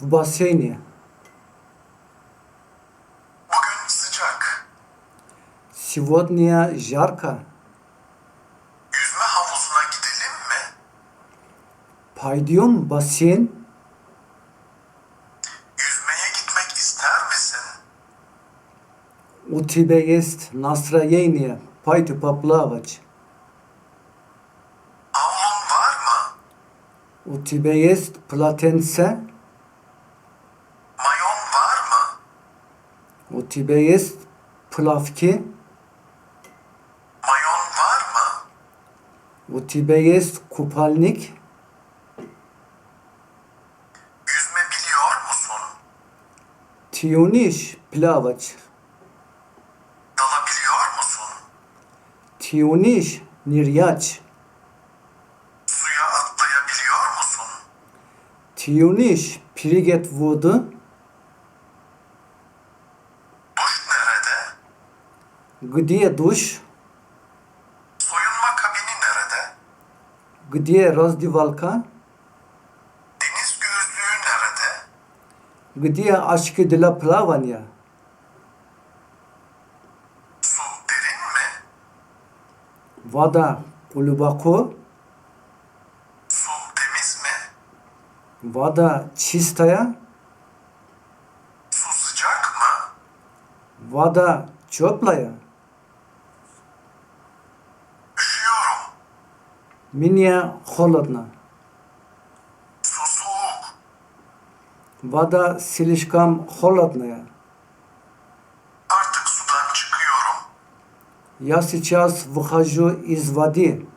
в бассейне. Bugün sıcak. Сегодня жарко. Yüzme havuzuna gidelim mi? Пойдем в бассейн. Yüzmeye gitmek ister misin? У тебя есть настроение пойти поплавать. Havlun var mı? У тебя есть полотенце. U ti jest plavki? Mayon var mı? U ti jest kupalnik? Yüzme biliyor musun? Ti unisz plawać? Dalabiliyor musun? Ti unisz niryaç? Suya atlayabiliyor musun? Ti unisz priget wody? Где душ? Soyunma kabini nerede? Где раздевалка? Deniz gözlüğü nerede? Где очки для плавания? Su derin mi? Вода глубоко. Su temiz mi? Вода чистая. Su sıcak mı? Вода теплая. Мне холодно. Вода слишком холодная. Я сейчас выхожу из воды.